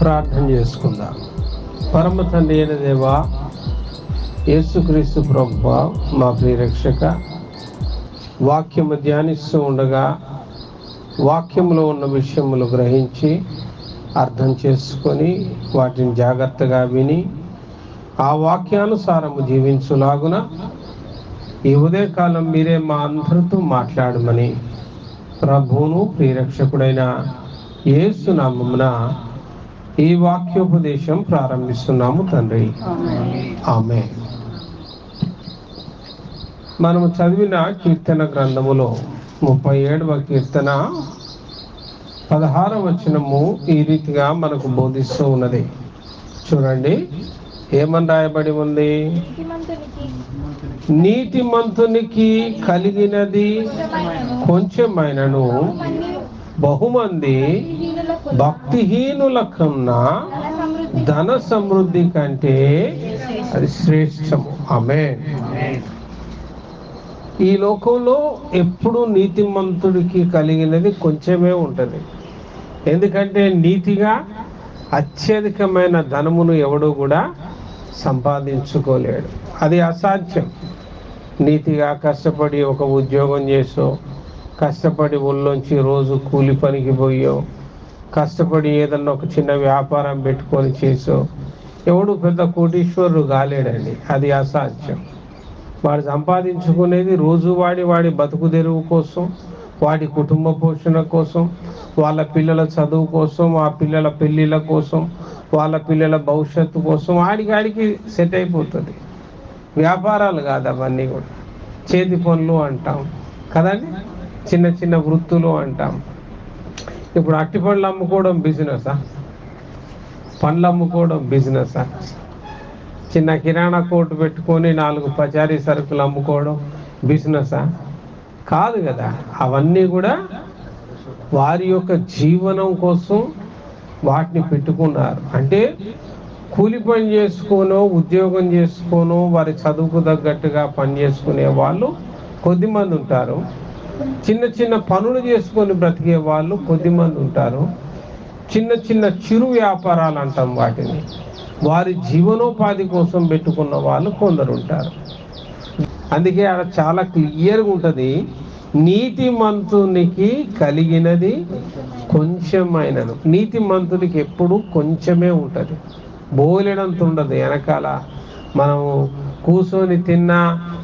ప్రార్థన చేసుకుందాం. పరమ తండ్రి అయిన దేవా యేసుక్రీస్తు ప్రభు మా ప్రియరక్షక వాక్యము ధ్యానిస్తూ ఉండగా వాక్యంలో ఉన్న విషయములు గ్రహించి అర్థం చేసుకొని వాటిని జాగ్రత్తగా విని ఆ వాక్యానుసారము జీవించులాగున ఈ ఉదయకాలం మీరే మా అందరితో మాట్లాడమని ప్రభువును ప్రియరక్షకుడైన ఏసునామమున ఈ వాక్యోపదేశం ప్రారంభిస్తున్నాము తండ్రి. ఆమె మనము చదివిన కీర్తన గ్రంథములో ముప్పై ఏడవ కీర్తన పదహార వచనము ఈ రీతిగా మనకు బోధిస్తూ ఉన్నది. చూడండి ఏమని రాయబడి ఉంది? నీతిమంతునికి నీతిమంతునికి కలిగినది కొంచెమైనను. బహుమంది భక్తిహీనుల కన్నా ధన సమృద్ధి కంటే అది శ్రేష్టము. ఆమె ఈ లోకంలో ఎప్పుడు నీతిమంతుడికి కలిగినది కొంచెమే ఉంటుంది. ఎందుకంటే నీతిగా అత్యధికమైన ధనమును ఎవడు కూడా సంపాదించుకోలేడు. అది అసాధ్యం. నీతిగా కష్టపడి ఒక ఉద్యోగం చేసో కష్టపడి ఊళ్ళోంచి రోజు కూలి పనికి పోయో కష్టపడి ఏదన్నా ఒక చిన్న వ్యాపారం పెట్టుకొని చేసో ఎవడు పెద్ద కోటీశ్వరుడు కాలేడండి. అది అసాధ్యం. వాడు సంపాదించుకునేది రోజువాడి వాడి బతుకు తెరువు కోసం వాడి కుటుంబ పోషణ కోసం వాళ్ళ పిల్లల చదువు కోసం ఆ పిల్లల పెళ్ళిళ్ళ కోసం వాళ్ళ పిల్లల భవిష్యత్తు కోసం వాడికి సెట్ అయిపోతుంది. వ్యాపారాలు కాదు అవన్నీ కూడా. చేతి పనులు అంటాం. కదండి? చిన్న చిన్న వృత్తులు అంటాం. ఇప్పుడు అట్టి పండ్లు అమ్ముకోవడం బిజినెసా పండ్లు అమ్ముకోవడం బిజినెసా చిన్న కిరాణా కోటు పెట్టుకొని నాలుగు పచారీ సరుకులు అమ్ముకోవడం బిజినెసా కాదు కదా. అవన్నీ కూడా వారి యొక్క జీవనం కోసం వాటిని పెట్టుకున్నారు. అంటే కూలి పని చేసుకోనో ఉద్యోగం చేసుకోనో వారి చదువుకు తగ్గట్టుగా పని చేసుకునే వాళ్ళు కొద్దిమంది ఉంటారు. చిన్న చిన్న పనులు చేసుకొని బ్రతికే వాళ్ళు కొద్దిమంది ఉంటారు. చిన్న చిన్న చిరు వ్యాపారాలు అంటాం వాటిని. వారి జీవనోపాధి కోసం పెట్టుకున్న వాళ్ళు కొందరు ఉంటారు. అందుకే ఆడ చాలా క్లియర్గా ఉంటుంది. నీతి మంతునికి కలిగినది కొంచెమైనను నీతిమంతునికి ఎప్పుడు కొంచెమే ఉంటుంది. బోలెడంత ఉండదు. వెనకాల మనము కూర్చొని తిన్నా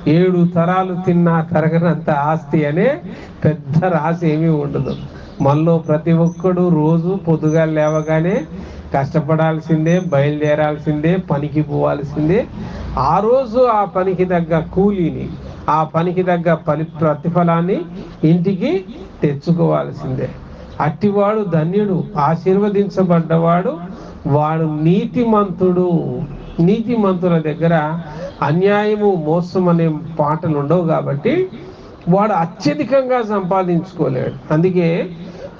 ఏడు తరాలు తిన్నా తరగనంత ఆస్తి అనే పెద్ద రాసి ఏమీ ఉండదు. మనలో ప్రతి ఒక్కడు రోజు పొద్దుగా లేవగానే కష్టపడాల్సిందే బయలుదేరాల్సిందే పనికి పోవాల్సిందే. ఆ రోజు ఆ పనికి తగ్గ కూలీని ఆ పనికి తగ్గ పలి ప్రతిఫలాన్ని ఇంటికి తెచ్చుకోవాల్సిందే. అట్టివాడు ధన్యుడు ఆశీర్వదించబడ్డవాడు వాడు నీతిమంతుడు. నీతిమంతుల దగ్గర అన్యాయము మోసం అనే పాటలు ఉండవు కాబట్టి వాడు అత్యధికంగా సంపాదించుకోలేడు. అందుకే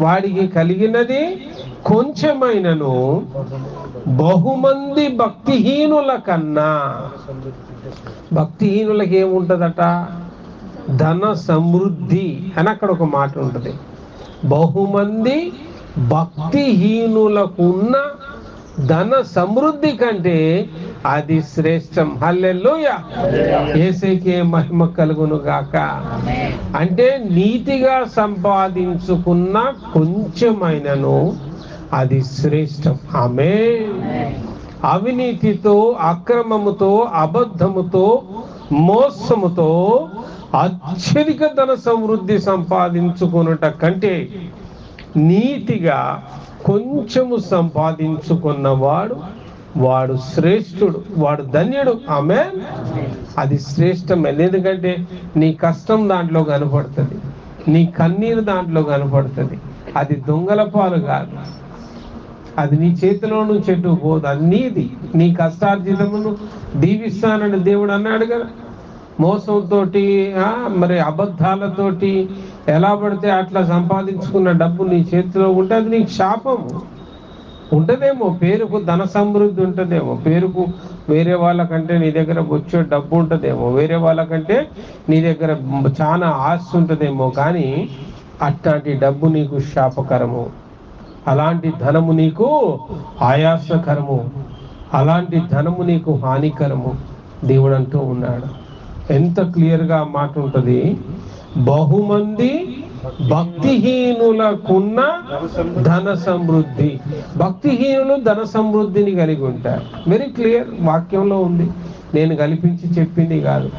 వాడికి కలిగినది కొంచెమైనను బహుమంది భక్తిహీనుల కన్నా. భక్తిహీనులకి ఏముంటుందట? ధన సమృద్ధి అని అక్కడ ఒక మాట ఉంటుంది. బహుమంది భక్తిహీనులకు ఉన్న ధన సమృద్ధి కంటే అది శ్రేష్టం. హల్లెలూయ. ఏసైకే మహిమ కలుగును గాక. అంటే నీతిగా సంపాదించుకున్న కొంచెమైనను అది శ్రేష్టం. ఆమె అవినీతితో అక్రమముతో అబద్ధముతో మోసముతో అత్యధిక ధన సమృద్ధి సంపాదించుకున్నట కంటే నీతిగా కొంచెము సంపాదించుకున్నవాడు వాడు శ్రేష్ఠుడు వాడు ధన్యుడు. ఆమె అది శ్రేష్టమైనది. ఎందుకంటే నీ కష్టం దాంట్లో కనపడుతుంది. నీ కన్నీరు దాంట్లో కనపడుతుంది. అది దొంగల పాలు కాదు. అది నీ చేతిలో నుంచి చెట్టు పోదు. అది నీది. నీ కష్టార్జితమును దీవిస్తానని దేవుడు అన్నాడు కదా. మోసంతోటి మరి అబద్ధాలతోటి ఎలా పడితే అట్లా సంపాదించుకున్న డబ్బు నీ చేతిలో ఉంటే అది నీకు శాపము. ఉంటదేమో పేరుకు ధన సమృద్ధి ఉంటుందేమో పేరుకు వేరే వాళ్ళకంటే నీ దగ్గర వచ్చే డబ్బు ఉంటుందేమో వేరే వాళ్ళకంటే నీ దగ్గర చాలా ఆస్తి ఉంటుందేమో కానీ అట్లాంటి డబ్బు నీకు శాపకరము. అలాంటి ధనము నీకు ఆయాసకరము. అలాంటి ధనము నీకు హానికరము. దేవుడు అంటూ ఉన్నాడు. ఎంత క్లియర్గా మాట ఉంటుంది? బహుమంది భక్తిహీనులకున్న ధన సమృద్ధి. భక్తిహీనులు ధన సమృద్ధిని కలిగి ఉంటారు. వెరీ క్లియర్ వాక్యంలో ఉంది. నేను కల్పించి చెప్పింది కాదు.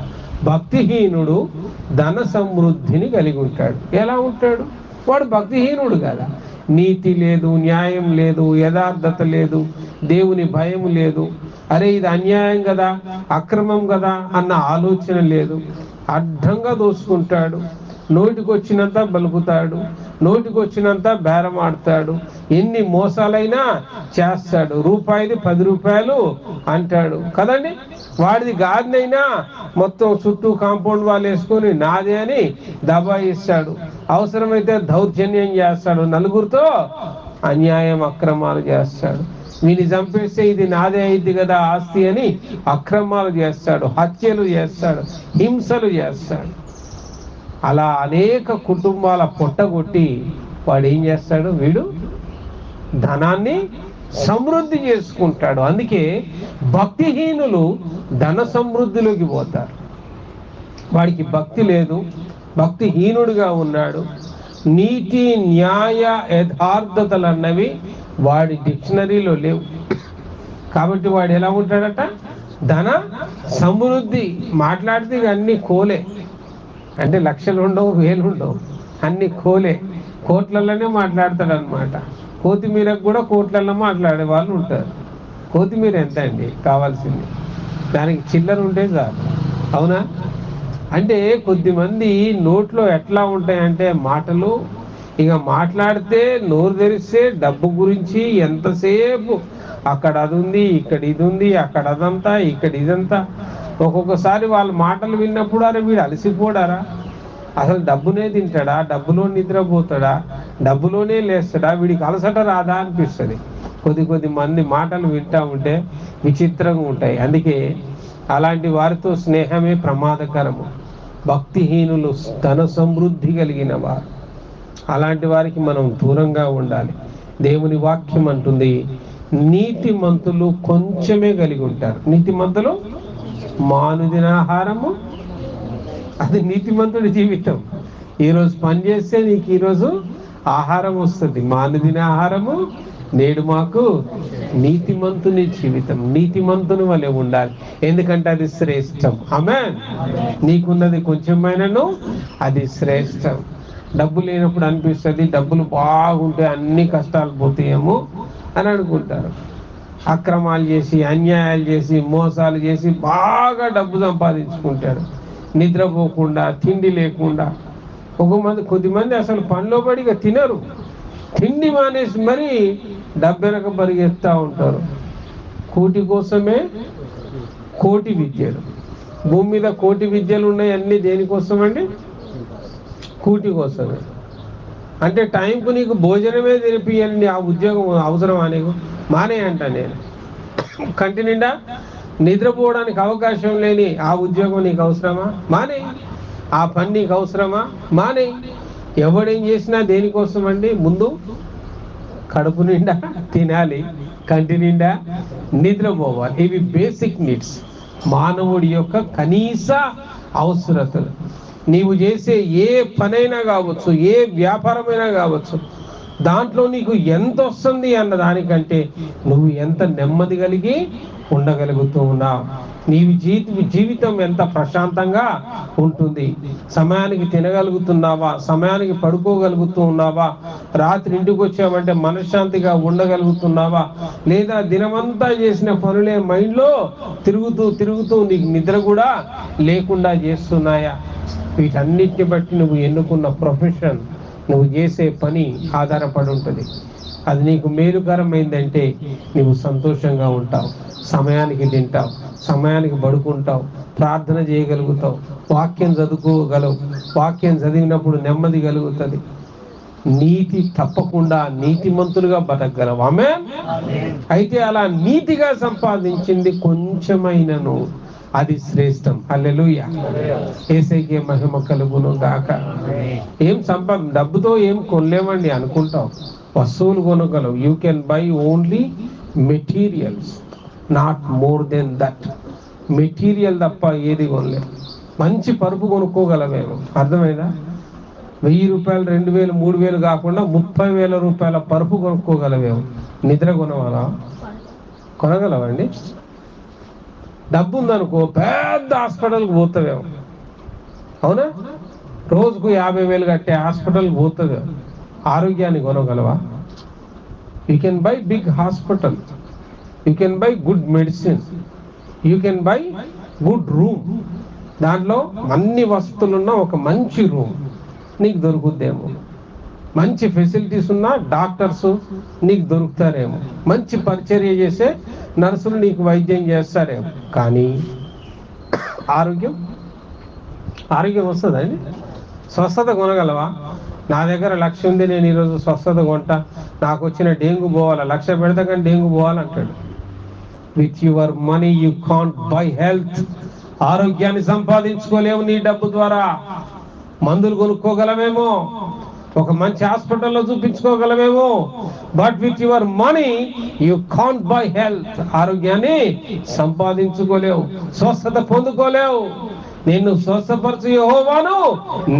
భక్తిహీనుడు ధన సమృద్ధిని కలిగి ఉంటాడు. ఎలా ఉంటాడు? వాడు భక్తిహీనుడు కదా. నీతి లేదు న్యాయం లేదు యథార్థత లేదు దేవుని భయం లేదు. అరే ఇది అన్యాయం కదా అక్రమం కదా అన్న ఆలోచన లేదు. అడ్డంగా దోసుకుంటాడు. నోటికి వచ్చినంత బలుకుతాడు నోటికి వచ్చినంత బేరం ఆడతాడు ఎన్ని మోసాలైనా చేస్తాడు. రూపాయిది పది రూపాయలు అంటాడు. కదండి? వాడిది గాదినైనా మొత్తం చుట్టూ కాంపౌండ్ వాళ్ళు వేసుకొని నాదే అని దబాయిస్తాడు అవసరమైతే దౌర్జన్యం చేస్తాడు. నలుగురితో అన్యాయం అక్రమాలు చేస్తాడు. వీని చంపేస్తే ఇది నాదే అయింది కదా ఆస్తి అని అక్రమాలు చేస్తాడు. హత్యలు చేస్తాడు. హింసలు చేస్తాడు. అలా అనేక కుటుంబాల పొట్టగొట్టి వాడు ఏం చేస్తాడు? వీడు ధనాన్ని సమృద్ధి చేసుకుంటాడు. అందుకే భక్తిహీనులు ధన సమృద్ధిలోకి పోతారు. వాడికి భక్తి లేదు భక్తిహీనుడిగా ఉన్నాడు. నీతి న్యాయ యథార్థతలు అన్నవి వాడి డిక్షనరీలో లేవు. కాబట్టి వాడు ఎలా ఉంటాడట? ధన సమృద్ధి. మాట్లాడితే అన్ని కోలే. అంటే లక్షలు ఉండవు వేలు ఉండవు. అన్ని కోలే. కోట్లలోనే మాట్లాడతాడు అనమాట కొత్తిమీరకు కూడా కోట్లలో మాట్లాడే వాళ్ళు ఉంటారు. కొత్తిమీర ఎంత అండి? కావాల్సింది. దానికి చిల్లర ఉంటే చాలు. అవునా? అంటే కొద్దిమంది నోట్లో ఎట్లా ఉంటాయంటే మాటలు ఇక మాట్లాడితే నోరు తెరిస్తే డబ్బు గురించి ఎంతసేపు అక్కడ అది ఉంది ఇక్కడ ఇది ఉంది అక్కడ అదంతా ఇక్కడ ఇదంతా. ఒక్కొక్కసారి వాళ్ళ మాటలు విన్నప్పుడు అరే వీడు అలసిపోడారా? అసలు డబ్బునే తింటాడా? డబ్బులో నిద్రపోతాడా? డబ్బులోనే లేస్తాడా? వీడికి అలసట రాదా అనిపిస్తుంది. కొద్ది కొద్ది మంది మాటలు వింటా ఉంటే విచిత్రంగా ఉంటాయి. అందుకే అలాంటి వారితో స్నేహమే ప్రమాదకరము. భక్తిహీనులు ధన సమృద్ధి కలిగిన వారు. అలాంటి వారికి మనం దూరంగా ఉండాలి. దేవుని వాక్యం అంటుంది నీతిమంతులు కొంచెమే కలిగి ఉంటారు. నీతిమంతులు మానుదిన ఆహారము అది నీతిమంతుడి జీవితం. ఈరోజు పని చేస్తే నీకు ఈరోజు ఆహారం వస్తుంది. మానుదిన ఆహారము నేడు మాకు నీతిమంతుని జీవితం. నీతిమంతుని వలె ఉండాలి. ఎందుకంటే అది శ్రేష్టం. ఆమె నీకున్నది కొంచెమైనను అది శ్రేష్టం. డబ్బు లేనప్పుడు అనిపిస్తుంది. డబ్బులు బాగుంటే అన్ని కష్టాలు పోతాయేమో అని అనుకుంటారు. అక్రమాలు చేసి అన్యాయాలు చేసి మోసాలు చేసి బాగా డబ్బు సంపాదించుకుంటారు. నిద్రపోకుండా తిండి లేకుండా. ఒక మంది కొద్దిమంది అసలు పనిలో పడిగా తినరు. తిండి మానేసి మరీ డబ్బెనక పరిగెత్తా ఉంటారు. కూటి కోసమే కోటి విద్యలు. భూమి మీద కోటి విద్యలు ఉన్నాయి అన్నీ దేనికోసం అండి కూటి కోసమే. అంటే టైంకు నీకు భోజనమే తినిపియాలని ఆ ఉద్యోగం అవసరమా నీకు? మానే అంట నేను. కంటి నిండా నిద్రపోవడానికి అవకాశం లేని ఆ ఉద్యోగం నీకు అవసరమా? మానే. ఆ పని నీకు అవసరమా? మానే. ఎవడేం చేసినా దేనికోసం అండి ముందు కడుపు నిండా తినాలి కంటి నిండా నిద్రపోవాలి. ఇవి బేసిక్ నీడ్స్. మానవుడి యొక్క కనీస అవసరతలు. నీవు చేసే ఏ పనైనా కావచ్చు ఏ వ్యాపారమైనా కావచ్చు దాంట్లో నీకు ఎంత వస్తుంది అన్న దానికంటే నువ్వు ఎంత నెమ్మది కలిగి ఉండగలుగుతూ ఉన్నావు. నీవి జీవి జీవితం ఎంత ప్రశాంతంగా ఉంటుంది. సమయానికి తినగలుగుతున్నావా? సమయానికి పడుకోగలుగుతూ ఉన్నావా? రాత్రి ఇంటికి వచ్చామంటే మనశ్శాంతిగా ఉండగలుగుతున్నావా? లేదా దినమంతా చేసిన పనులే మైండ్లో తిరుగుతూ తిరుగుతూ నీకు నిద్ర కూడా లేకుండా చేస్తున్నాయా? వీటన్నిటిని బట్టి నువ్వు ఎన్నుకున్న ప్రొఫెషన్ నువ్వు చేసే పని ఆధారపడి ఉంటుంది. అది నీకు మేలుకరమైందంటే నువ్వు సంతోషంగా ఉంటావు సమయానికి తింటావు సమయానికి పడుకుంటావు ప్రార్థన చేయగలుగుతావు వాక్యం చదువుకోగలవు వాక్యం చదివినప్పుడు నెమ్మది కలుగుతుంది. నీతి తప్పకుండా నీతిమంతులుగా బతకగలవు. ఆమె అయితే అలా నీతిగా సంపాదించింది కొంచెమైనను. అది శ్రేష్టం. అల్లెలుయ ఏసైకే మహిమ కలుగును గాక ఏం సంపా డబ్బుతో ఏం కొనలేమండి అనుకుంటాం. వస్తువులు కొనగలవు you can buy only materials not more than that material తప్ప ఏది కొనలేము మంచి పరుపు కొనుక్కోగలమేమో. అర్థమైందా? వెయ్యి రూపాయలు రెండు వేలు మూడు వేలు కాకుండా ముప్పై వేల రూపాయల పరుపు కొనుక్కోగలమేమో. నిద్ర కొనవాలా? కొనగలవండి డబ్బు ఉందనుకో పెద్ద హాస్పిటల్కి పోతావేమో అవునా? రోజుకు యాభై వేలు కట్టే హాస్పిటల్కి పోతుంది. ఆరోగ్యాన్ని కొనగలవా? You can buy big hospital you can buy good medicine you can buy good room దాంట్లో అన్ని వస్తువులున్న ఒక మంచి రూమ్ నీకు దొరుకుద్దేమో. మంచి ఫెసిలిటీస్ ఉన్న డాక్టర్స్ నీకు దొరుకుతారేమో. మంచి పరిచర్య చేసే నర్సులు నీకు వైద్యం చేస్తారేమో. కానీ ఆరోగ్యం ఆరోగ్యం వస్తుందండి స్వస్థత కొనగలవా? నా దగ్గర లక్ష ఉంది నేను ఈరోజు స్వస్థత కొంటా. నాకు వచ్చిన డెంగ్యూ పోవాలా? లక్ష పెడితే కానీ dengue పోవాలంటాడు. With your money you can't buy health ఆరోగ్యాన్ని సంపాదించుకోలేవు నీ డబ్బు ద్వారా. మందులు కొనుక్కోగలమేమో. ఒక మంచి హాస్పిటల్లో చూపించుకోగలమేమో but with your money you can't buy health ఆరోగ్యాన్ని సంపాదించుకోలేవు. స్వస్థత పొందుకోలేవు. నిన్ను స్వస్థపరచు యెహోవాను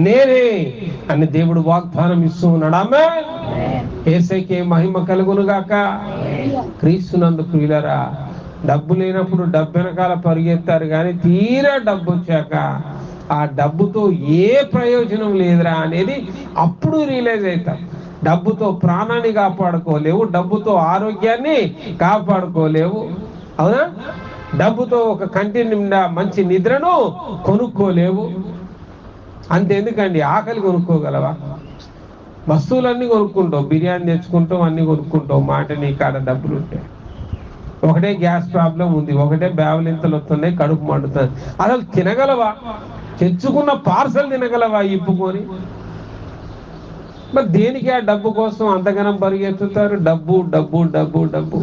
నేనే అని దేవుడు వాగ్దానం ఇస్తూ ఉన్నాడు. ఆమె ఏసైకే మహిమ కలుగును గాక క్రీస్తునందు ప్రియులరా డబ్బు లేనప్పుడు డబ్బు వెనకాల పరిగెత్తారు కానీ తీరా డబ్బు వచ్చాక ఆ డబ్బుతో ఏ ప్రయోజనం లేదురా అనేది అప్పుడు రియలైజ్ అవుతాం. డబ్బుతో ప్రాణాన్ని కాపాడుకోలేవు డబ్బుతో ఆరోగ్యాన్ని కాపాడుకోలేవు. అవునా? డబ్బుతో ఒక కంటి నిండా మంచి నిద్రను కొనుక్కోలేవు. అంతెందుకండి? ఆకలి కొనుక్కోగలవా? వస్తువులన్నీ కొనుక్కుంటావు బిర్యానీ తెచ్చుకుంటావు అన్ని కొనుక్కుంటావు మాట నీ కాడ డబ్బులు ఉంటాయి ఒకటే గ్యాస్ ప్రాబ్లం ఉంది ఒకటే బ్యావలింతలు వస్తున్నాయి కడుపు మండుతుంది. అసలు తినగలవా? తెచ్చుకున్న పార్సల్ తినగలవా ఇప్పుకొని? మరి దేనికి ఆ డబ్బు కోసం అంతగనం పరిగెత్తుతారు డబ్బు డబ్బు డబ్బు డబ్బు.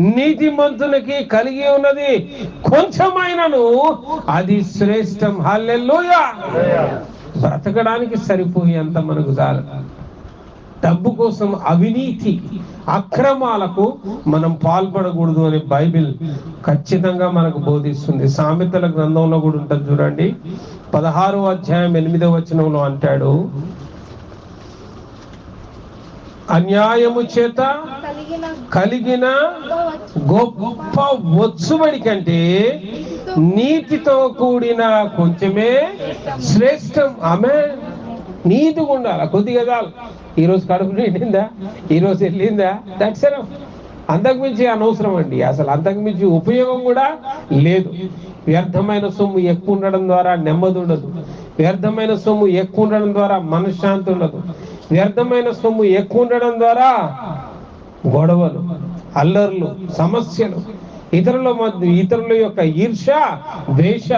నీతి మంతులకి కలిగి ఉన్నది కొంచెమైనను అది శ్రేష్టం. హల్లెల్లోయ బ్రతకడానికి సరిపోయేంత మనకు చాలు. డబ్బు కోసం అవినీతి అక్రమాలకు మనం పాల్పడకూడదు అని బైబిల్ ఖచ్చితంగా మనకు బోధిస్తుంది. సామెతల గ్రంథంలో కూడా ఉంటుంది చూడండి. పదహారో అధ్యాయం ఎనిమిదో వచనంలో అంటాడు అన్యాయము చేత కలిగిన గొప్ప వచ్చుబడి కంటే నీతితో కూడిన కొంచెమే శ్రేష్టం. ఆమె నీతిగా ఉండాలి? కొద్దిగా చాలు. ఈరోజు కడుపు నిండిందా? ఈరోజు వెళ్ళిందా? దట్స్ అంతకుమించి అనవసరం అండి. అసలు అంతకుమించి ఉపయోగం కూడా లేదు. వ్యర్థమైన సొమ్ము ఎక్కువ ఉండడం ద్వారా నెమ్మది ఉండదు. వ్యర్థమైన సొమ్ము ఎక్కువ ఉండడం ద్వారా మనశ్శాంతి ఉండదు. వ్యర్థమైన సొమ్ము ఎక్కువ ఉండడం ద్వారా గొడవలు అల్లర్లు సమస్యలు ఇతరుల మధ్య ఇతరుల యొక్క ఈర్ష ద్వేష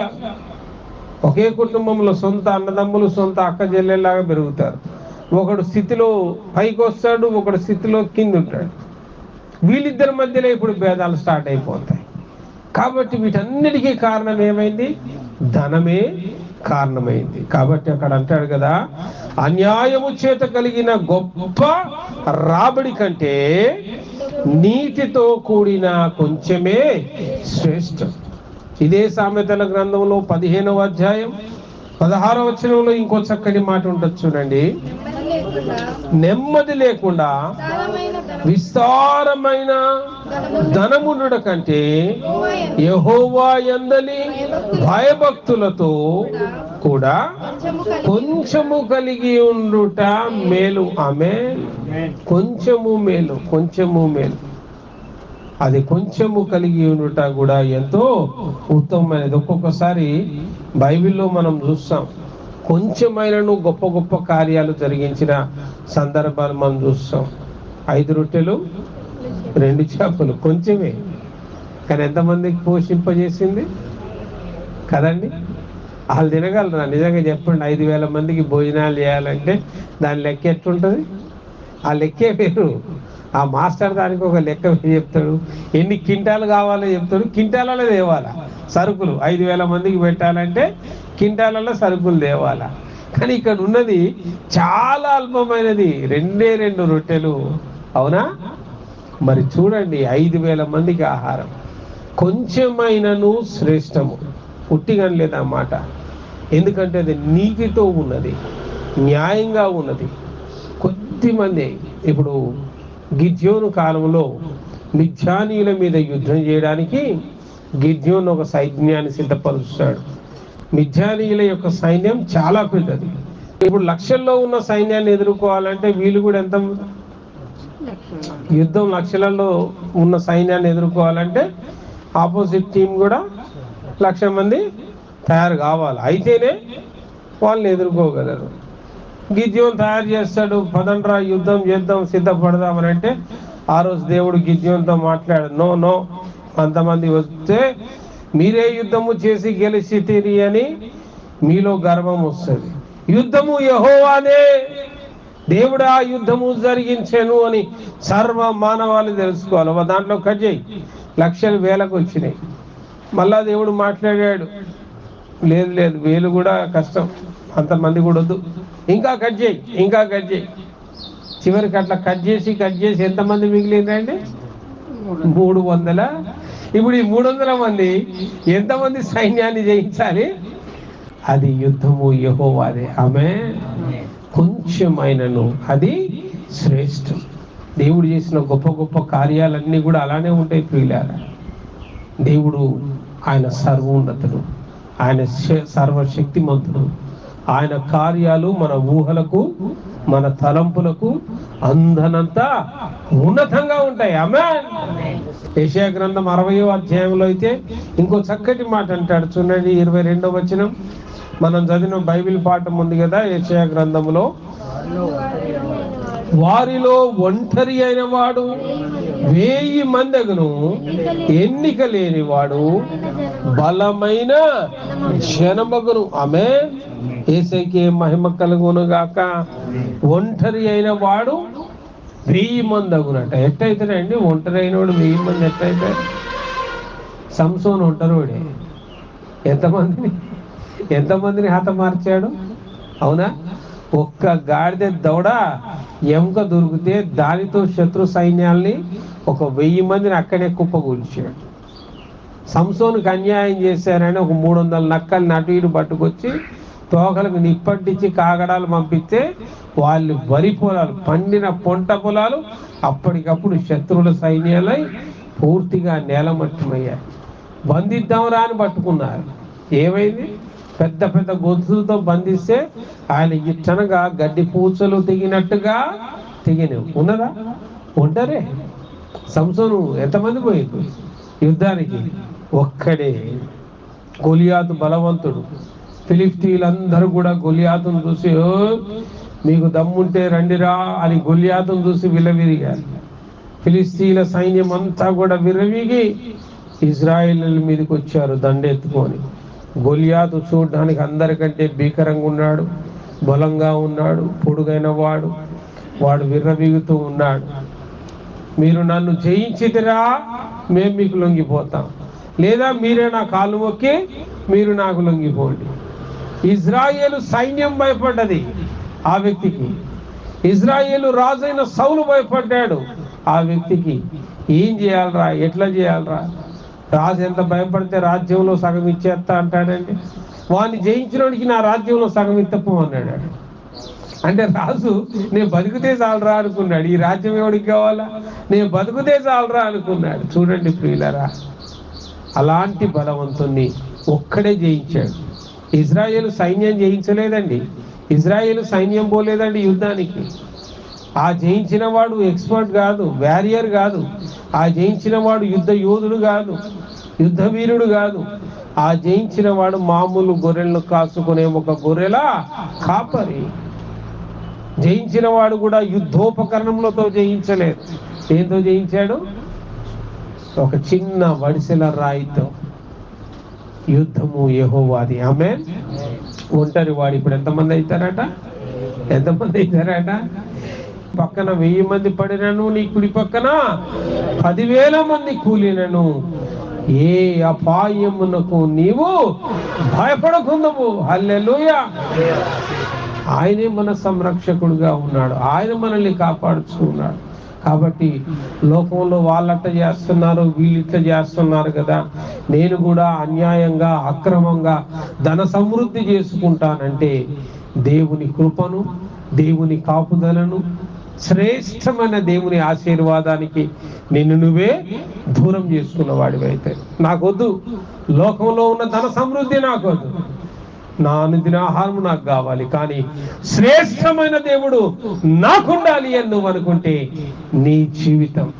ఒకే కుటుంబంలో సొంత అన్నదమ్ములు సొంత అక్క చెల్లెల్లాగా పెరుగుతారు. ఒకడు స్థితిలో పైకి వస్తాడు ఒకడు స్థితిలో కింద ఉంటాడు. వీళ్ళిద్దరి మధ్యలో ఇప్పుడు భేదాలు స్టార్ట్ అయిపోతాయి. కాబట్టి వీటన్నిటికీ కారణం ఏమైంది? ధనమే కారణమైంది. కాబట్టి అక్కడ అంటాడు కదా అన్యాయము చేత కలిగిన గొప్ప రాబడి కంటే నీతితో కూడిన కొంచెమే శ్రేష్టం. ఇదే సామెతల గ్రంథంలో పదిహేనవ అధ్యాయం పదహారవ వచనంలో ఇంకో చక్కటి మాట ఉంటుంది చూడండి. నెమ్మది లేకుండా విస్తారమైన ధనము విస్తారమైన ధనమునుడ కంటే యహోవా ఎందలి భయభక్తులతో కూడా కొంచెము కలిగి ఉండుట మేలు. ఆమె కొంచెము మేలు కొంచెము మేలు. అది కొంచెము కలిగి ఉండుట కూడా ఎంతో ఉత్తమమైనది. ఒక్కొక్కసారి బైబిల్లో మనం చూస్తాం కొంచెమైనను గొప్ప గొప్ప కార్యాలు జరిగించిన సందర్భాలు మనం చూస్తాం. ఐదు రొట్టెలు రెండు చేపలు కొంచెమే. కానీ ఎంతమందికి పోషింపజేసింది? కదండి? వాళ్ళు తినగలరా? నిజంగా చెప్పండి ఐదు వేల మందికి భోజనాలు చేయాలంటే దాని లెక్క ఎట్లుంటుంది? ఆ లెక్కే పేరు ఆ మాస్టర్ దానికి ఒక లెక్క చెప్తాడు. ఎన్ని కింటాలు కావాలో చెప్తాడు. కింటాలలో తేవాలా? సరుకులు. ఐదు వేల మందికి పెట్టాలంటే కింటాలలో సరుకులు తేవాలా? కానీ ఇక్కడ ఉన్నది చాలా అల్పమైనది. రెండే రెండు రొట్టెలు. అవునా? మరి చూడండి ఐదు వేల మందికి ఆహారం. కొంచెమైనను శ్రేష్టము. పుట్టిగనలేదు ఆ మాట? ఎందుకంటే అది నీతితో ఉన్నది న్యాయంగా ఉన్నది. కొద్దిమంది ఇప్పుడు గిద్యోను కాలంలో మిథ్యానీయుల మీద యుద్ధం చేయడానికి గిద్యోను ఒక సైన్యాన్ని సిద్ధపరుస్తాడు. మిథ్యానీయుల యొక్క సైన్యం చాలా పెద్దది. ఇప్పుడు లక్షల్లో ఉన్న సైన్యాన్ని ఎదుర్కోవాలంటే వీళ్ళు కూడా ఎంత యుద్ధం లక్షలలో ఉన్న సైన్యాన్ని ఎదుర్కోవాలంటే ఆపోజిట్ టీం కూడా లక్ష మంది తయారు కావాలి. అయితేనే వాళ్ళని ఎదుర్కోగలరు. గిద్యోన్ తయారు చేస్తాడు. పదండ్రా యుద్ధం చేద్దాం సిద్ధపడదామని అంటే ఆ రోజు దేవుడు గిద్యోన్తో మాట్లాడు నో నో అంతమంది వస్తే మీరే యుద్ధము చేసి గెలిచి తిని అని మీలో గర్వం వస్తుంది. యుద్ధము యహోవానే దేవుడు ఆ యుద్ధము జరిగించాను అని సర్వ మానవాళి తెలుసుకోవాలి. దాంట్లో కట్ చేయి. లక్షలు వేలకు వచ్చినాయి. మళ్ళా దేవుడు మాట్లాడాడు. లేదు లేదు వేలు కూడా కష్టం. అంతమంది కూడా వద్దు. ఇంకా కట్ చేయి ఇంకా కట్ చేయి. చివరికి అట్లా కట్ చేసి కట్ చేసి ఎంతమంది మిగిలిందండి? మూడు వందల. ఇప్పుడు ఈ మూడు వందల మంది ఎంతమంది సైన్యాన్ని జయించాలి? అది యుద్ధము యహోవాదే. ఆమె కొంచెమైనను. అది శ్రేష్టం. దేవుడు చేసిన గొప్ప గొప్ప కార్యాలన్నీ కూడా అలానే ఉంటాయి ప్రియులారా. దేవుడు ఆయన సర్వోన్నతుడు. ఆయన సర్వశక్తిమంతుడు. ఆయన కార్యాలు మన ఊహలకు మన తలంపులకు అందనంత ఉన్నతంగా ఉంటాయి. అమే ఏషియా గ్రంథం అరవయో అధ్యాయంలో అయితే ఇంకో చక్కటి మాట అంటాడు. చూడండి ఇరవై రెండో వచనం. మనం చదివిన బైబిల్ పాఠం ఉంది కదా ఏషియా గ్రంథంలో? వారిలో ఒంటరి అయిన వాడు వేయి మందగును ఎన్నిక లేని వాడు బలమైన జనమగును. ఆమె ఏసైకి మహిమ కలుగును గాక ఒంటరి అయిన వాడు వెయ్యి మంది అగునట ఎట్టయితేనండి ఒంటరి అయిన వాడు వెయ్యి మంది ఎట్టయితే సంసోన్ ఒంటరివాడే ఎంతమందిని ఎంతమందిని హతమార్చాడు అవునా? ఒక్క గాడిద దౌడ ఎముక దొరికితే దానితో శత్రు సైన్యాల్ని ఒక వెయ్యి మందిని అక్కడే కుప్పగూల్చాడు. సంసోన్కి అన్యాయం చేశారని ఒక మూడు వందల నక్కల్ని అటు ఇటు పట్టుకొచ్చి తోకలకు నిప్పట్టించి కాగడాలు పంపిస్తే వాళ్ళు వరి పొలాలు పండిన పొంట పొలాలు అప్పటికప్పుడు శత్రువుల సైన్యాలై పూర్తిగా నేలమట్టమయ్యాయి. బంధిద్దాం రా అని పట్టుకున్నారు. ఏమైంది? పెద్ద పెద్ద గొంతులతో బంధిస్తే ఆయన ఇట్టనగా గడ్డి పూచలు తెగినట్టుగా తెగినవి. ఉన్నదా? ఉండరే. సంసోను ఎంతమంది పోయింది యుద్ధానికి ఒక్కడే. కొలియాదు బలవంతుడు. ఫిలిస్తీన్లందరూ కూడా గొలియాతును చూసి "ఓ, మీకు దమ్ముంటే రండిరా అని గొలియాతును చూసి విలవిరిగారు. ఫిలిస్తీన్ల సైన్యం అంతా కూడా విరవిగి ఇజ్రాయిల్ మీదకి వచ్చారు దండెత్తుకొని. గొలియాతు చూడడానికి అందరికంటే భీకరంగా ఉన్నాడు బలంగా ఉన్నాడు పొడుగైన వాడు. వాడు విర్రవీగుతూ ఉన్నాడు. మీరు నన్ను జయించితిరా మేము మీకు లొంగిపోతాం. లేదా మీరే నా కాలు మొక్కి మీరు నాకు లొంగిపోండి. ఇజ్రాయేలు సైన్యం భయపడ్డది ఆ వ్యక్తికి. ఇజ్రాయేలు రాజైన సౌలు భయపడ్డాడు ఆ వ్యక్తికి. ఏం చేయాలరా? ఎట్లా చేయాలరా? రాజు ఎంత భయపడితే రాజ్యంలో సగం ఇచ్చేస్తా అంటాడండి. వాడిని జయించినోడికి నా రాజ్యంలో సగం ఇత్తప్పు అన్నాడు అంటే రాజు నేను బతికితే చాలరా అనుకున్నాడు. ఈ రాజ్యం ఎవడికి కావాలా? నేను బతికితే చాలరా అనుకున్నాడు. చూడండి ప్రియులరా అలాంటి బలవంతుణ్ణి ఒక్కడే జయించాడు. ఇజ్రాయేల్ సైన్యం జయించలేదండి. ఇజ్రాయేల్ సైన్యం పోలేదండి యుద్ధానికి. ఆ జయించిన వాడు ఎక్స్పర్ట్ కాదు వ్యారియర్ కాదు. ఆ జయించిన వాడు యుద్ధ యోధుడు కాదు యుద్ధ వీరుడు కాదు. ఆ జయించిన వాడు మామూలు గొర్రెలను కాసుకునే ఒక గొర్రెలా? కాపరి. జయించిన వాడు కూడా యుద్ధోపకరణములతో జయించలేదు. ఏంతో జయించాడు? ఒక చిన్న వడిసెల రాయితో. యుద్ధము యహోవాది. ఆమె ఒంటరి వాడు ఇప్పుడు ఎంతమంది అవుతారట? ఎంతమంది అవుతారట? పక్కన వెయ్యి మంది పడినను నీ కుడి పక్కన? పదివేల మంది కూలినను. ఏ అపాయమునకు నీవు భయపడకుందము హల్లెలూయా. ఆయనే మన సంరక్షకుడుగా ఉన్నాడు. ఆయన మనల్ని కాపాడుతూ ఉన్నాడు. కాబట్టి లోకంలో వాళ్ళట్ట చేస్తున్నారు వీళ్ళు ఇట్లా చేస్తున్నారు కదా. నేను కూడా అన్యాయంగా అక్రమంగా ధన సమృద్ధి చేసుకుంటానంటే దేవుని కృపను దేవుని కాపుదలను శ్రేష్టమైన దేవుని ఆశీర్వాదానికి నిన్ను నువ్వే దూరం చేసుకున్న వాడివైతే నాకొద్దు. లోకంలో ఉన్న ధన సమృద్ధి నాకొద్దు. నా అనుదిన ఆహారం నాకు కావాలి కానీ శ్రేష్టమైన దేవుడు నాకుండాలి అని నువ్వు అనుకుంటే నీ జీవితం.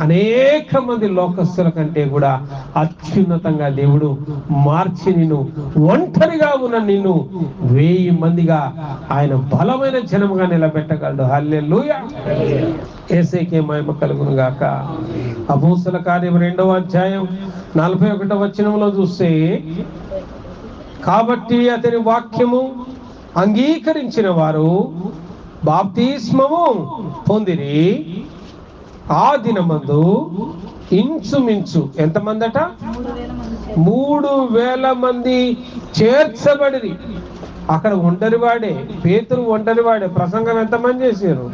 అనేక మంది లోకస్తుల కంటే కూడా అత్యున్నతంగా దేవుడు మార్చి నిన్ను ఒంటరిగా ఉన్న నిన్ను వెయ్యి మందిగా ఆయన బలమైన జనముగా నిలబెట్టగలడు. హల్లెలూయా. ఏసైకే మహిమ కలుగును గాక. అపోస్తుల కార్యం రెండవ అధ్యాయం నలభై ఒకటో వచనంలో చూస్తే కాబట్టి అతని వాక్యము అంగీకరించిన వారు బాప్తిస్మము పొందిరి. ఆ దినమందు ఇంచుమించు ఎంతమందట? మూడు వేల మంది మూడు చేర్చబడిరి. అక్కడ ఒంటరివాడే పేతురు ఒంటరివాడే ప్రసంగం ఎంతమంది చేశారు?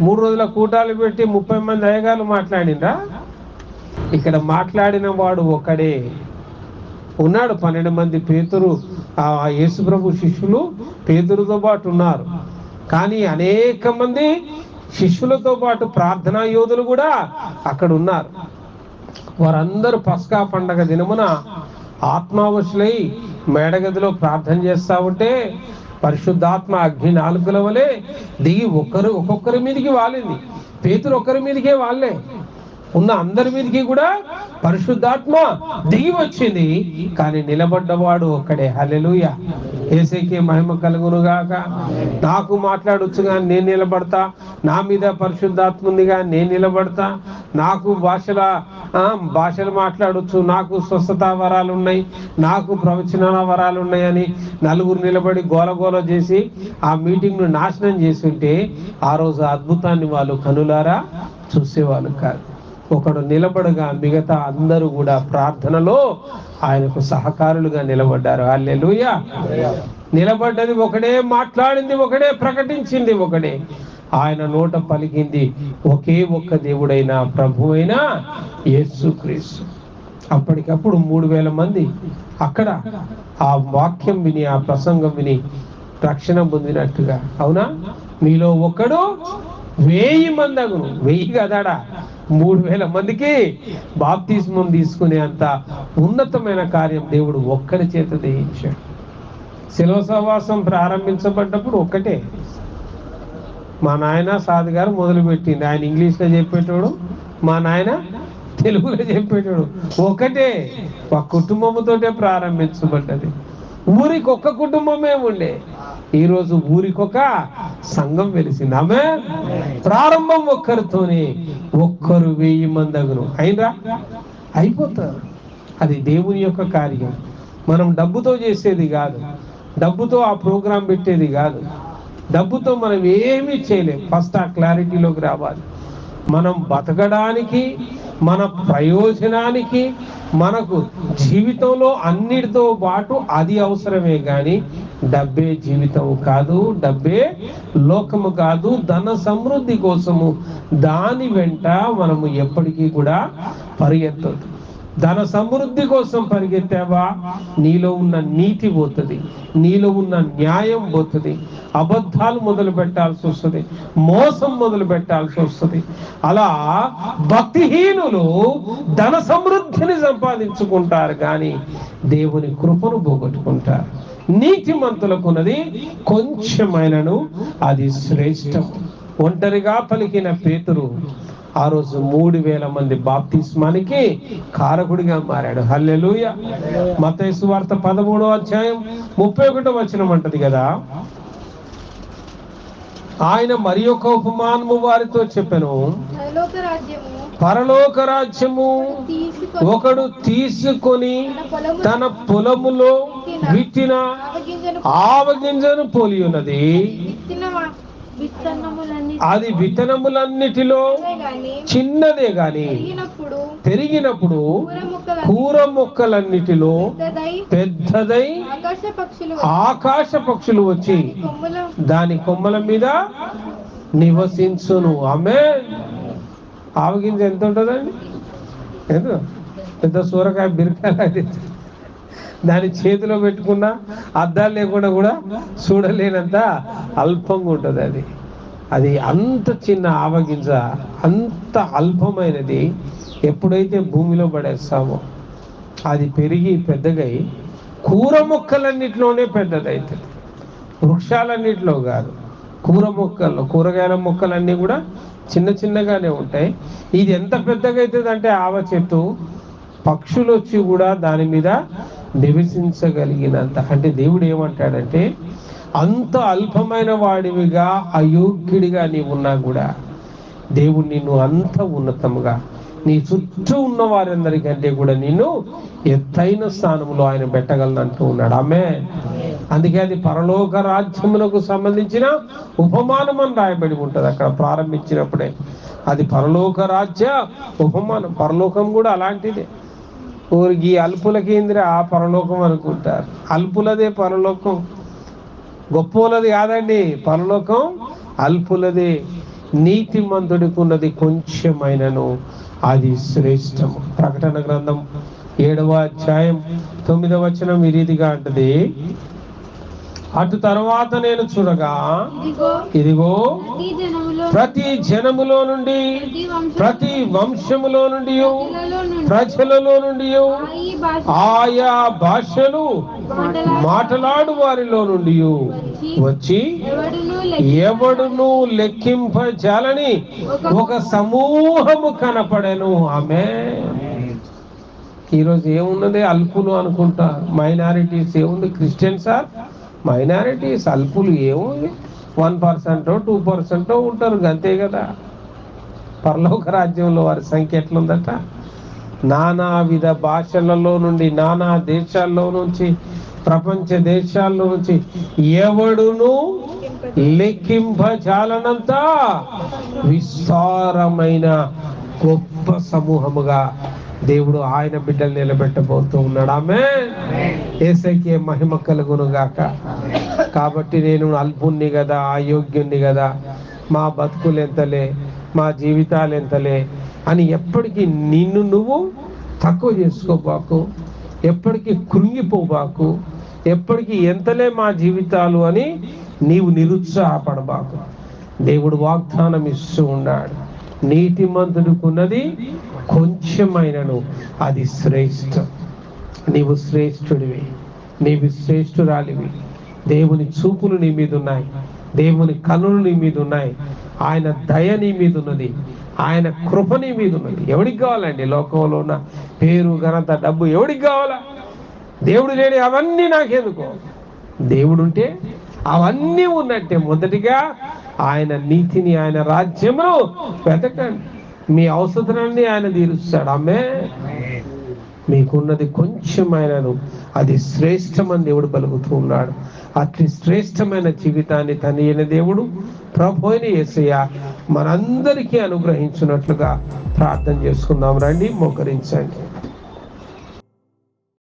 మూడు రోజుల కూటాలు పెట్టి ముప్పై మంది అయ్యగారు మాట్లాడిండ్రా ఇక్కడ మాట్లాడిన వాడు ఒకడే. ఉన్నాడు. పన్నెండు మంది పేతురు ఆ యేసుప్రభు శిష్యులు పేతురుతో పాటు ఉన్నారు. కానీ అనేక మంది శిష్యులతో పాటు ప్రార్థనా యోధులు కూడా అక్కడ ఉన్నారు. వారందరూ పస్కా పండగ దినమున ఆత్మావశులై మేడగదిలో ప్రార్థన చేస్తా ఉంటే పరిశుద్ధాత్మ అగ్ని నాలుగుల వలె దిగి ఒక్కరు ఒక్కొక్కరి మీదకి వాలింది. పేతురు ఒక్కరి మీదకే వాళ్ళే ఉన్న అందరి మీదకి కూడా పరిశుద్ధాత్మ దిగి వచ్చింది. కానీ నిలబడ్డవాడు ఒక్కడే. హలెలుయ ఏసైకే మహిమ కలుగునుగాక. నాకు మాట్లాడొచ్చు కానీ నేను నిలబడతా. నా మీద పరిశుద్ధాత్మ ఉందిగా నేను నిలబడతా. నాకు భాషల భాషలు మాట్లాడొచ్చు. నాకు స్వస్థత వరాలు ఉన్నాయి నాకు ప్రవచన వరాలు ఉన్నాయని నలుగురు నిలబడి గోల గోల చేసి ఆ మీటింగ్ను నాశనం చేసి ఉంటే ఆ రోజు అద్భుతాన్ని వాళ్ళు కనులారా చూసేవాళ్ళు కాదు. ఒకడు నిలబడగా మిగతా అందరూ కూడా ప్రార్థనలో ఆయనకు సహకారులుగా నిలబడ్డారు. అల్లెలుయ నిలబడ్డది ఒకడే మాట్లాడింది ఒకడే ప్రకటించింది ఒకడే. ఆయన నోట పలికింది ఒకే ఒక్క దేవుడైన ప్రభువైన యేసుక్రీస్తు అప్పటికప్పుడు మూడు వేల మంది అక్కడ ఆ వాక్యం విని ఆ ప్రసంగం విని రక్షణ పొందినట్టుగా. అవునా? మీలో ఒక్కడు వెయ్యి మంది అగును వెయ్యి కదాడా. మూడు వేల మందికి బాప్తిస్మం తీసుకునే అంత ఉన్నతమైన కార్యం దేవుడు ఒక్కరి చేత దయించాడు శిలవ సహవాసం ప్రారంభించబడ్డప్పుడు ఒక్కటే. మా నాయన సాధు గారు మొదలుపెట్టింది ఆయన ఇంగ్లీష్లో చెప్పేటోడు మా నాయన తెలుగులో చెప్పేటోడు. ఒకటే ఒక కుటుంబంతోటే ప్రారంభించబడ్డది. ఊరికి ఒక్క కుటుంబమే ఉండే. ఈరోజు ఊరికొక సంఘం వెలిసింది. ఆమె ప్రారంభం ఒక్కరితోనే ఒక్కరు వెయ్యి మంది అగును. అయినరా? అయిపోతారు. అది దేవుని యొక్క కార్యం. మనం డబ్బుతో చేసేది కాదు. డబ్బుతో ఆ ప్రోగ్రాం పెట్టేది కాదు. డబ్బుతో మనం ఏమీ చేయలేం. ఫస్ట్ ఆ క్లారిటీలోకి రావాలి. మనం బతకడానికి మన ప్రయోజనానికి మనకు జీవితంలో అన్నిటితో పాటు అది అవసరమే కానీ డబ్బే జీవితం కాదు డబ్బే లోకము కాదు ధన సమృద్ధి కోసము. దాని వెంట మనము ఎప్పటికీ కూడా పరిగెత్తదు ధన సమృద్ధి కోసం పరిగెత్తావా? నీలో ఉన్న నీతి పోతుంది. నీలో ఉన్న న్యాయం పోతుంది. అబద్ధాలు మొదలు పెట్టాల్సి వస్తుంది. మోసం మొదలు పెట్టాల్సి వస్తుంది. అలా భక్తిహీనులు ధన సమృద్ధిని సంపాదించుకుంటారు కానీ దేవుని కృపను పోగొట్టుకుంటారు. నీతిమంతులకున్నది కొంచెమైనను అది శ్రేష్టం. ఒంటరిగా పలికిన పేతురు ఆ రోజు మూడు వేల మంది బాప్తిస్మానికి కారకుడిగా మారాడు. హల్లెలూయ. మతేసు వార్త పదమూడో అధ్యాయం ముప్పై ఒకటో వచనం అంటది కదా? ఆయన మరి ఒక ఉపమానము వారితో చెప్పాను. పరలోక రాజ్యము ఒకడు తీసుకొని తన పొలములో విత్తిన ఆవగింజను పోలి ఉన్నది. అది విత్తనములన్నిటిలో చిన్నదే గాని పెరిగినప్పుడు కూర మొక్కలన్నిటిలో పెద్దదై ఆకాశ పక్షులు వచ్చి దాని కొమ్మల మీద నివసించును. ఆమె ఆవగింజ ఎంత ఉంటుందండి? ఎంత? పెద్ద సూరకాయ బిరకాయ లాంటిది. దాని చేతిలో పెట్టుకున్న అద్దాలు లేకుండా కూడా చూడలేనంత అల్పంగా ఉంటుంది అది. అది అంత చిన్న ఆవగింజ అంత అల్పమైనది ఎప్పుడైతే భూమిలో పడేస్తామో అది పెరిగి పెద్దగై కూర మొక్కలన్నిటిలోనే పెద్దదవుతుంది వృక్షాలన్నిటిలో కాదు. కూర మొక్కల్లో కూరగాయల మొక్కలన్నీ కూడా చిన్న చిన్నగానే ఉంటాయి. ఇది ఎంత పెద్దగా అవుతుంది అంటే ఆవ చెట్టు పక్షులు వచ్చి కూడా దాని మీద నివసించగలిగినంత. అంటే దేవుడు ఏమంటాడంటే అంత అల్పమైన వాడివిగా అయోగ్యుడిగా నీవు ఉన్నా కూడా దేవుడు నిన్ను అంత ఉన్నతముగా నీ చుట్టూ ఉన్న వారందరికంటే కూడా నిన్ను ఎత్తైన స్థానంలో ఆయన పెట్టగలను అంటూ ఉన్నాడు. ఆమె అందుకే అది పరలోక రాజ్యములకు సంబంధించిన ఉపమానం అని రాయబడి ఉంటుంది. అక్కడ ప్రారంభించినప్పుడే అది పరలోక రాజ్య ఉపమానం. పరలోకం కూడా అలాంటిదే. ఊరికి అల్పులకేంద్ర ఆ పరలోకం అనుకుంటారు. అల్పులదే పరలోకం. గొప్పోలది కాదండి. పరలోకం అల్పులదే. నీతిమంతుడికి ఉన్నది కొంచెమైనను అది శ్రేష్టము ప్రకటన గ్రంథం ఏడవ అధ్యాయం తొమ్మిదవ వచనం ఈ రీతిగా అంటది. అటు తర్వాత నేను చూడగా ఇదిగో ప్రతి జనములో నుండి ప్రతి వంశ ప్రతి వంశములో నుండి ప్రజలలో నుండి ఆయా భాషలు మాటలాడు వారిలో నుండి వచ్చి ఎవడును లెక్కింపజాలని ఒక సమూహము కనపడెను. ఆమె ఈరోజు ఏమున్నది? అల్పులు అనుకుంటా. మైనారిటీస్ ఏముంది? క్రిస్టియన్స్ మైనారిటీస్ అల్పులు ఏముంది? వన్ పర్సెంట్ టూ పర్సెంట్ ఉంటారు అంతే కదా. పరలోక రాజ్యంలో వారి సంఖ్య ఎట్లుందట? నానా విధ భాషలలో నుండి నానా దేశాల్లో నుంచి ప్రపంచ దేశాల్లో నుంచి ఎవడును లెక్కింపజాలనంత విస్తారమైన గొప్ప సమూహముగా దేవుడు ఆయన బిడ్డలు నిలబెట్టబోతూ ఉన్నాడు. ఆమె ఏసైకే మహిమ కలుగును గాక కాబట్టి నేను అల్పుణ్ణి కదా అయోగ్యుణ్ణి కదా మా బతుకులు ఎంతలే మా జీవితాలు ఎంతలే అని ఎప్పటికీ నిన్ను నువ్వు తక్కువ చేసుకోబాకు ఎప్పటికీ కృంగిపోబాకు ఎప్పటికీ ఎంతలే మా జీవితాలు అని నీవు నిరుత్సాహపడబాకు. దేవుడు వాగ్దానం ఇస్తూ ఉన్నాడు. నీతిమంతుడుకున్నది కొంచెమైనను అది శ్రేష్టం. నీవు శ్రేష్ఠుడివి నీవు శ్రేష్ఠురాలివి. దేవుని చూపులు నీ మీద ఉన్నాయి దేవుని కనులు నీ మీద ఉన్నాయి ఆయన దయ నీ మీద ఉన్నది ఆయన కృపని మీద ఉన్నది. ఎవడికి కావాలండి? లోకంలో ఉన్న పేరు ఘనత డబ్బు ఎవడికి కావాలా? దేవుడు లేని అవన్నీ నాకెందుకో? దేవుడు ఉంటే అవన్నీ ఉన్నట్టే. మొదటిగా ఆయన నీతిని ఆయన రాజ్యమును వెతకండి. మీ అవసరాన్ని ఆయన తీరుస్తాడు. ఆమె మీకున్నది కొంచెమైనను. అది శ్రేష్టమని దేవుడు పలుకుతూ ఉన్నాడు అతి శ్రేష్టమైన జీవితాన్ని తనైన దేవుడు ప్రభు అయిన యేసయ్య మనందరికీ అనుగ్రహించినట్లుగా ప్రార్థన చేసుకుందాం. రండి మోకరించండి.